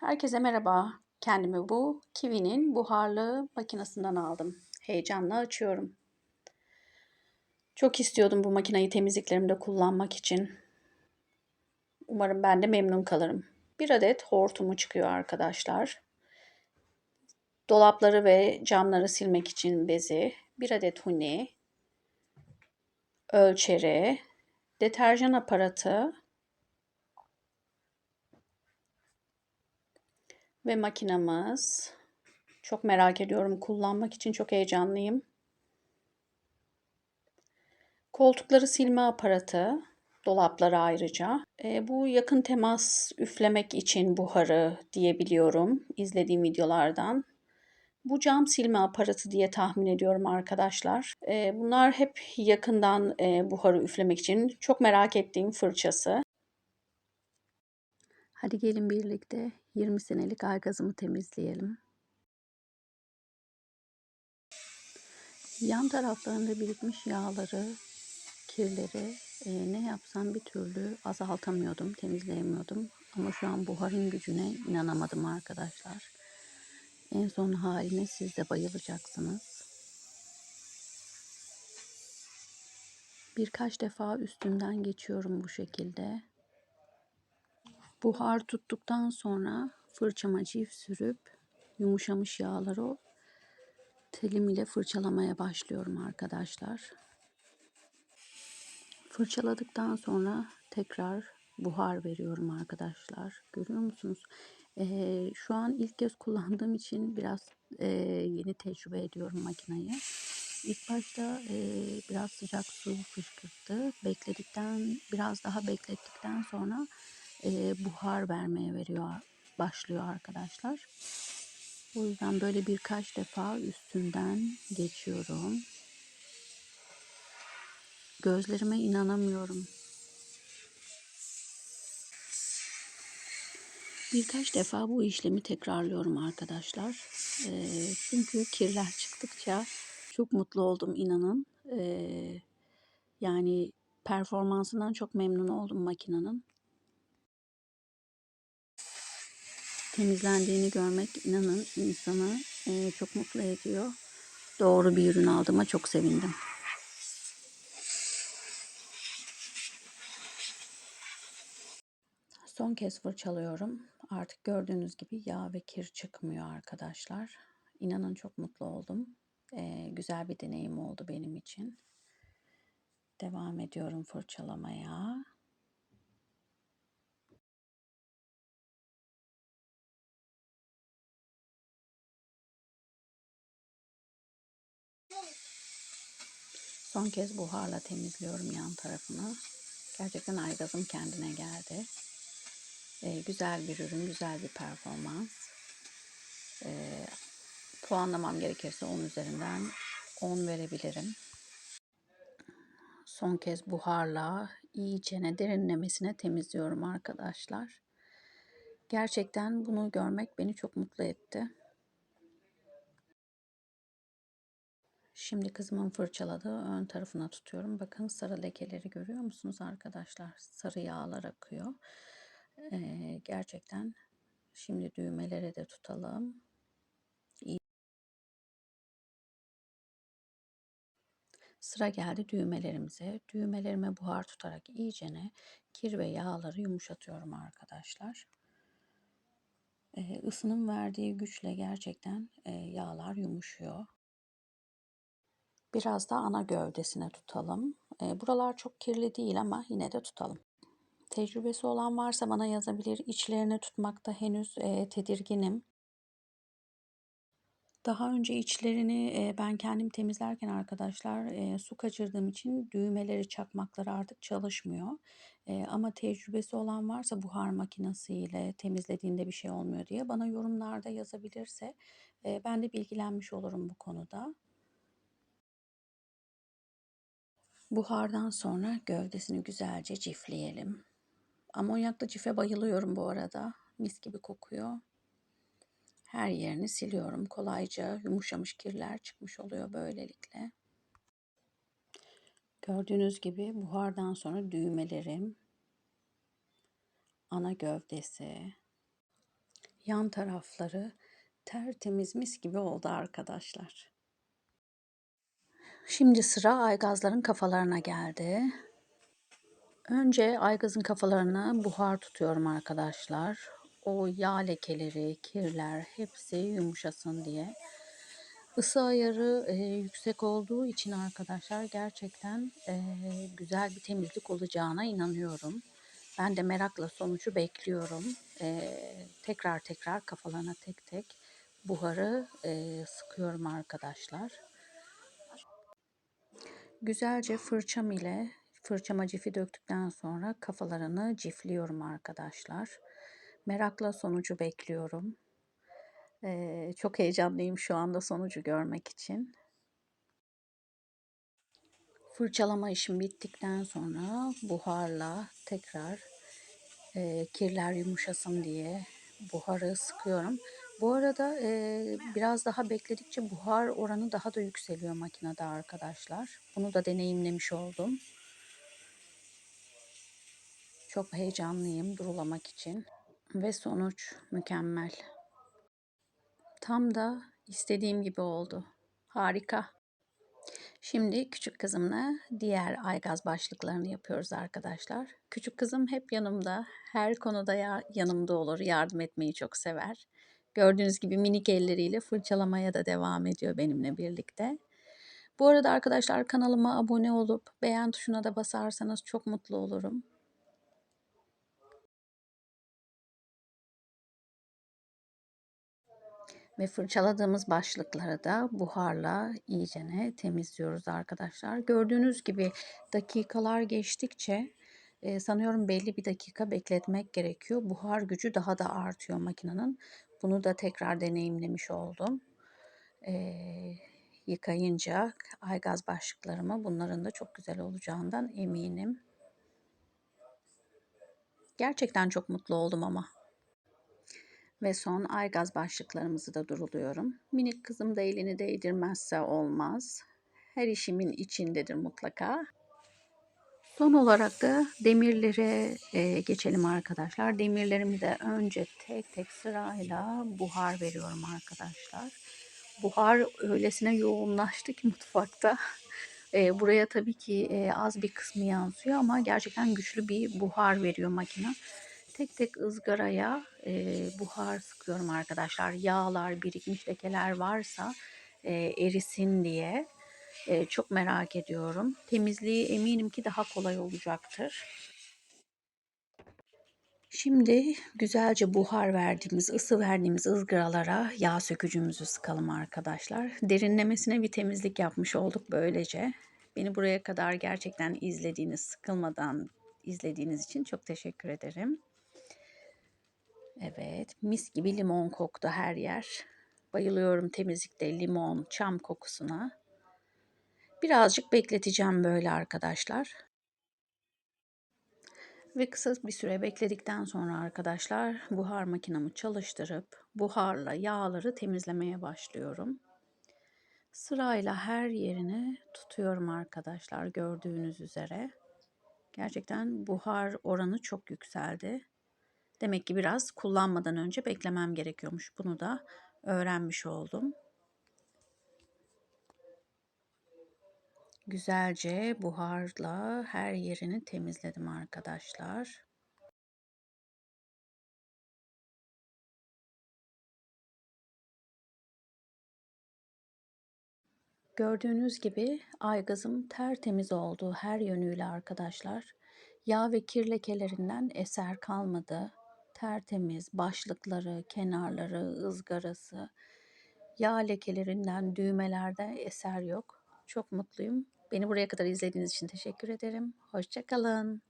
Herkese merhaba. Kendimi bu Kiwi'nin buharlı makinesinden aldım. Heyecanla açıyorum. Çok istiyordum bu makineyi temizliklerimde kullanmak için. Umarım ben de memnun kalırım. Bir adet hortumu çıkıyor arkadaşlar. Dolapları ve camları silmek için bezi, bir adet huni, ölçeri, deterjan aparatı, ve makinamız. Çok merak ediyorum kullanmak için çok heyecanlıyım. Koltukları silme aparatı, dolapları ayrıca. E, bu yakın temas üflemek için buharı diyebiliyorum izlediğim videolardan. Bu cam silme aparatı diye tahmin ediyorum arkadaşlar. E, bunlar hep yakından e, buharı üflemek için çok merak ettiğim fırçası. Hadi gelin birlikte 20 senelik aygazımı temizleyelim. Yan taraflarında birikmiş yağları, kirleri e, ne yapsam bir türlü azaltamıyordum, temizleyemiyordum. Ama şu an buharın gücüne inanamadım arkadaşlar. En son haline siz de bayılacaksınız. Birkaç defa üstünden geçiyorum bu şekilde. Buhar tuttuktan sonra fırçama cift sürüp yumuşamış yağları telim ile fırçalamaya başlıyorum arkadaşlar. Fırçaladıktan sonra tekrar buhar veriyorum arkadaşlar. Görüyor musunuz? Ee, şu an ilk kez kullandığım için biraz e, yeni tecrübe ediyorum makinayı. İlk başta e, biraz sıcak su fışkırttı. Bekledikten biraz daha beklettikten sonra e, buhar vermeye veriyor başlıyor arkadaşlar. O yüzden böyle birkaç defa üstünden geçiyorum. Gözlerime inanamıyorum. Birkaç defa bu işlemi tekrarlıyorum arkadaşlar. E, çünkü kirler çıktıkça çok mutlu oldum inanın. E, yani performansından çok memnun oldum makinenin. Temizlendiğini görmek inanın insanı e, çok mutlu ediyor. Doğru bir ürün aldığıma çok sevindim. Son kez fırçalıyorum. Artık gördüğünüz gibi yağ ve kir çıkmıyor arkadaşlar. İnanın çok mutlu oldum. Ee, güzel bir deneyim oldu benim için. Devam ediyorum fırçalamaya. Son kez buharla temizliyorum yan tarafını. Gerçekten aygazım kendine geldi. Ee, güzel bir ürün, güzel bir performans. Ee, puanlamam gerekirse 10 üzerinden 10 verebilirim. Son kez buharla iyicene derinlemesine temizliyorum arkadaşlar. Gerçekten bunu görmek beni çok mutlu etti. Şimdi kızımın fırçaladığı ön tarafına tutuyorum. Bakın sarı lekeleri görüyor musunuz arkadaşlar? Sarı yağlar akıyor. Ee, gerçekten şimdi düğmelere de tutalım. İyi. Sıra geldi düğmelerimize. Düğmelerime buhar tutarak iyicene kir ve yağları yumuşatıyorum arkadaşlar. Ee, ısının verdiği güçle gerçekten yağlar yumuşuyor. Biraz da ana gövdesine tutalım. E, buralar çok kirli değil ama yine de tutalım. Tecrübesi olan varsa bana yazabilir. İçlerini tutmakta henüz e, tedirginim. Daha önce içlerini e, ben kendim temizlerken arkadaşlar e, su kaçırdığım için düğmeleri çakmakları artık çalışmıyor. E, ama tecrübesi olan varsa buhar makinesiyle temizlediğinde bir şey olmuyor diye bana yorumlarda yazabilirse e, ben de bilgilenmiş olurum bu konuda. Buhardan sonra gövdesini güzelce cifleyelim. Amonyaklı cife bayılıyorum bu arada. Mis gibi kokuyor. Her yerini siliyorum. Kolayca yumuşamış kirler çıkmış oluyor böylelikle. Gördüğünüz gibi buhardan sonra düğmelerim, ana gövdesi, Yan tarafları tertemiz mis gibi oldu arkadaşlar. Şimdi sıra aygazların kafalarına geldi. Önce aygazın kafalarını buhar tutuyorum arkadaşlar. O yağ lekeleri, kirler hepsi yumuşasın diye. Isı ayarı e, yüksek olduğu için arkadaşlar gerçekten e, güzel bir temizlik olacağına inanıyorum. Ben de merakla sonucu bekliyorum. E, tekrar tekrar kafalarına tek tek buharı e, sıkıyorum arkadaşlar. Güzelce fırçam ile fırçama cifi döktükten sonra kafalarını cifliyorum arkadaşlar. Merakla sonucu bekliyorum. Ee, çok heyecanlıyım şu anda sonucu görmek için. Fırçalama işim bittikten sonra buharla tekrar e, kirler yumuşasın diye buharı sıkıyorum. Bu arada e, biraz daha bekledikçe buhar oranı daha da yükseliyor makinede arkadaşlar. Bunu da deneyimlemiş oldum. Çok heyecanlıyım durulamak için. Ve sonuç mükemmel. Tam da istediğim gibi oldu. Harika. Şimdi küçük kızımla diğer aygaz başlıklarını yapıyoruz arkadaşlar. Küçük kızım hep yanımda, her konuda ya yanımda olur, yardım etmeyi çok sever. Gördüğünüz gibi minik elleriyle fırçalamaya da devam ediyor benimle birlikte. Bu arada arkadaşlar kanalıma abone olup beğen tuşuna da basarsanız çok mutlu olurum. Ve fırçaladığımız başlıkları da buharla iyicene temizliyoruz arkadaşlar. Gördüğünüz gibi dakikalar geçtikçe e, sanıyorum belli bir dakika bekletmek gerekiyor. Buhar gücü daha da artıyor makinenin. Bunu da tekrar deneyimlemiş oldum. E, yıkayınca aygaz başlıklarımı bunların da çok güzel olacağından eminim. Gerçekten çok mutlu oldum ama. Ve son aygaz başlıklarımızı da duruluyorum. Minik kızım da elini değdirmezse olmaz. Her işimin içindedir mutlaka. Son olarak da demirlere e, geçelim arkadaşlar. Demirlerimi de önce tek tek sırayla buhar veriyorum arkadaşlar. Buhar öylesine yoğunlaştı ki mutfakta. E, buraya tabii ki e, az bir kısmı yansıyor ama gerçekten güçlü bir buhar veriyor makine. Tek tek ızgaraya e, buhar sıkıyorum arkadaşlar. Yağlar, birikmiş lekeler varsa e, erisin diye. E, çok merak ediyorum. Temizliği eminim ki daha kolay olacaktır. Şimdi güzelce buhar verdiğimiz, ısı verdiğimiz ızgaralara yağ sökücümüzü sıkalım arkadaşlar. Derinlemesine bir temizlik yapmış olduk böylece. Beni buraya kadar gerçekten izlediğiniz, sıkılmadan izlediğiniz için çok teşekkür ederim. Evet, mis gibi limon koktu her yer. Bayılıyorum temizlikte limon, çam kokusuna. Birazcık bekleteceğim böyle arkadaşlar. Ve kısa bir süre bekledikten sonra arkadaşlar buhar makinamı çalıştırıp buharla yağları temizlemeye başlıyorum. Sırayla her yerini tutuyorum arkadaşlar gördüğünüz üzere. Gerçekten buhar oranı çok yükseldi. Demek ki biraz kullanmadan önce beklemem gerekiyormuş. Bunu da öğrenmiş oldum. Güzelce buharla her yerini temizledim arkadaşlar. Gördüğünüz gibi aygazım tertemiz oldu her yönüyle arkadaşlar. Yağ ve kir lekelerinden eser kalmadı tertemiz başlıkları, kenarları, ızgarası, yağ lekelerinden, düğmelerde eser yok. Çok mutluyum. Beni buraya kadar izlediğiniz için teşekkür ederim. Hoşçakalın.